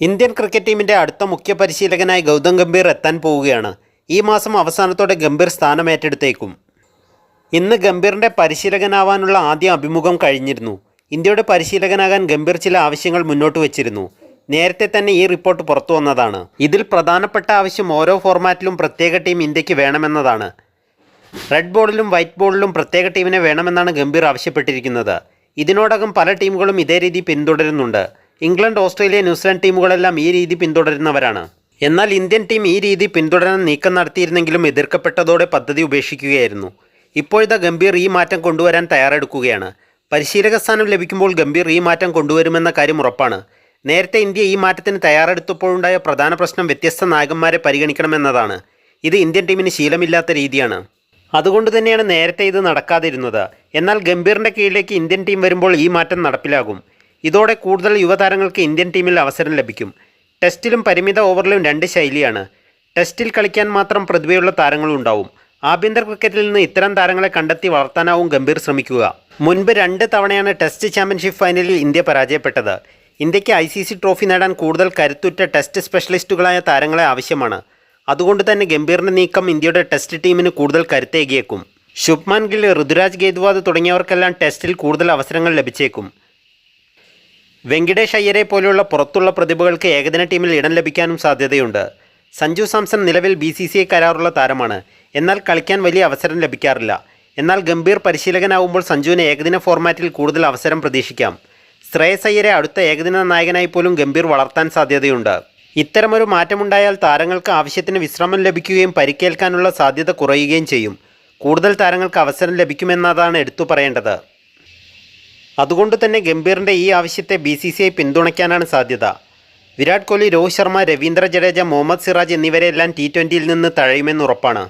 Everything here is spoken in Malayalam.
ഇന്ത്യൻ ക്രിക്കറ്റ് ടീമിന്റെ അടുത്ത മുഖ്യ പരിശീലകനായി ഗൗതം ഗംഭീർ എത്താൻ പോവുകയാണ്. ഈ മാസം അവസാനത്തോടെ ഗംഭീർ സ്ഥാനം ഏറ്റെടുത്തേക്കും. ഇന്ന് ഗംഭീറിന്റെ പരിശീലകനാവാനുള്ള ആദ്യ അഭിമുഖം കഴിഞ്ഞിരുന്നു. ഇന്ത്യയുടെ പരിശീലകനാകാൻ ഗംഭീർ ചില ആവശ്യങ്ങൾ മുന്നോട്ട് വച്ചിരുന്നു. നേരത്തെ തന്നെ ഈ റിപ്പോർട്ട് പുറത്തു വന്നതാണ്. ഇതിൽ പ്രധാനപ്പെട്ട ആവശ്യം ഓരോ ഫോർമാറ്റിലും പ്രത്യേക ടീം ഇന്ത്യയ്ക്ക് വേണമെന്നതാണ്. റെഡ് ബോളിലും വൈറ്റ് ബോളിലും പ്രത്യേക ടീമിനെ വേണമെന്നാണ് ഗംഭീർ ആവശ്യപ്പെട്ടിരിക്കുന്നത്. ഇതിനോടകം പല ടീമുകളും ഇതേ രീതി പിന്തുടരുന്നുണ്ട്. ഇംഗ്ലണ്ട് ഓസ്ട്രേലിയ ന്യൂസിലാൻഡ് ടീമുകളെല്ലാം ഈ രീതി പിന്തുടരുന്നവരാണ്. എന്നാൽ ഇന്ത്യൻ ടീം ഈ രീതി പിന്തുടരാൻ നീക്കം നടത്തിയിരുന്നെങ്കിലും എതിർക്കപ്പെട്ടതോടെ പദ്ധതി ഉപേക്ഷിക്കുകയായിരുന്നു. ഇപ്പോഴത്തെ ഗംഭീർ ഈ മാറ്റം കൊണ്ടുവരാൻ തയ്യാറെടുക്കുകയാണ്. പരിശീലക സ്ഥാനം ലഭിക്കുമ്പോൾ ഗംഭീർ ഈ മാറ്റം കൊണ്ടുവരുമെന്ന കാര്യം ഉറപ്പാണ്. നേരത്തെ ഇന്ത്യ ഈ മാറ്റത്തിന് തയ്യാറെടുത്തപ്പോഴുണ്ടായ പ്രധാന പ്രശ്നം വ്യത്യസ്ത നായകന്മാരെ പരിഗണിക്കണമെന്നതാണ്. ഇത് ഇന്ത്യൻ ടീമിന് ശീലമില്ലാത്ത രീതിയാണ്. അതുകൊണ്ട് തന്നെയാണ് നേരത്തെ ഇത് നടക്കാതിരുന്നത്. എന്നാൽ ഗംഭീറിന്റെ കീഴിലേക്ക് ഇന്ത്യൻ ടീം വരുമ്പോൾ ഈ മാറ്റം നടപ്പിലാകും. ഇതോടെ കൂടുതൽ യുവതാരങ്ങൾക്ക് ഇന്ത്യൻ ടീമിൽ അവസരം ലഭിക്കും. ടെസ്റ്റിലും പരിമിത ഓവറിലും രണ്ട് ശൈലിയാണ്. ടെസ്റ്റിൽ കളിക്കാൻ മാത്രം പ്രതിഭയുള്ള താരങ്ങളും ഉണ്ടാവും. ആഭ്യന്തര ക്രിക്കറ്റിൽ നിന്ന് ഇത്തരം താരങ്ങളെ കണ്ടെത്തി വളർത്താനാവും ഗംഭീർ ശ്രമിക്കുക. മുൻപ് രണ്ട് തവണയാണ് ടെസ്റ്റ് ചാമ്പ്യൻഷിപ്പ് ഫൈനലിൽ ഇന്ത്യ പരാജയപ്പെട്ടത്. ഇന്ത്യയ്ക്ക് ഐ ട്രോഫി നേടാൻ കൂടുതൽ കരുത്തുറ്റ ടെസ്റ്റ് സ്പെഷ്യലിസ്റ്റുകളായ താരങ്ങളെ ആവശ്യമാണ്. അതുകൊണ്ട് തന്നെ ഗംഭീറിന്റെ നീക്കം ഇന്ത്യയുടെ ടെസ്റ്റ് ടീമിന് കൂടുതൽ കരുത്തേകിയേക്കും ശുഭ്മാൻ ഗിൽ ഋതുരാജ് ഗേദ്വാദ് തുടങ്ങിയവർക്കെല്ലാം ടെസ്റ്റിൽ കൂടുതൽ അവസരങ്ങൾ ലഭിച്ചേക്കും. വെങ്കിടേഷ് അയ്യരെ പോലെയുള്ള പുറത്തുള്ള പ്രതിഭകൾക്ക് ഏകദിന ടീമിൽ ഇടം ലഭിക്കാനും സാധ്യതയുണ്ട്. സഞ്ജു സാംസൺ നിലവിൽ ബി സി സി ഐ കരാറുള്ള താരമാണ്. എന്നാൽ കളിക്കാൻ വലിയ അവസരം ലഭിക്കാറില്ല. എന്നാൽ ഗംഭീർ പരിശീലകനാവുമ്പോൾ സഞ്ജുവിന് ഏകദിന ഫോർമാറ്റിൽ കൂടുതൽ അവസരം പ്രതീക്ഷിക്കാം. ശ്രേയസ് അയ്യരെ അടുത്ത ഏകദിന നായകനായി പോലും ഗംഭീർ വളർത്താൻ സാധ്യതയുണ്ട്. ഇത്തരമൊരു മാറ്റമുണ്ടായാൽ താരങ്ങൾക്ക് ആവശ്യത്തിന് വിശ്രമം ലഭിക്കുകയും പരിക്കേൽക്കാനുള്ള സാധ്യത കുറയുകയും ചെയ്യും. കൂടുതൽ താരങ്ങൾക്ക് അവസരം ലഭിക്കുമെന്നതാണ് എടുത്തു പറയേണ്ടത്. അതുകൊണ്ട് തന്നെ ഗംഭീറിന്റെ ഈ ആവശ്യത്തെ ബി സി സി ഐ പിന്തുണയ്ക്കാനാണ് സാധ്യത. വിരാട് കോഹ്ലി രോഹിത് ശർമ്മ രവീന്ദ്ര ജഡേജ മുഹമ്മദ് സിറാജ് എന്നിവരെല്ലാം ടി ട്വന്റിയിൽ നിന്ന് തഴയുമെന്ന് ഉറപ്പാണ്.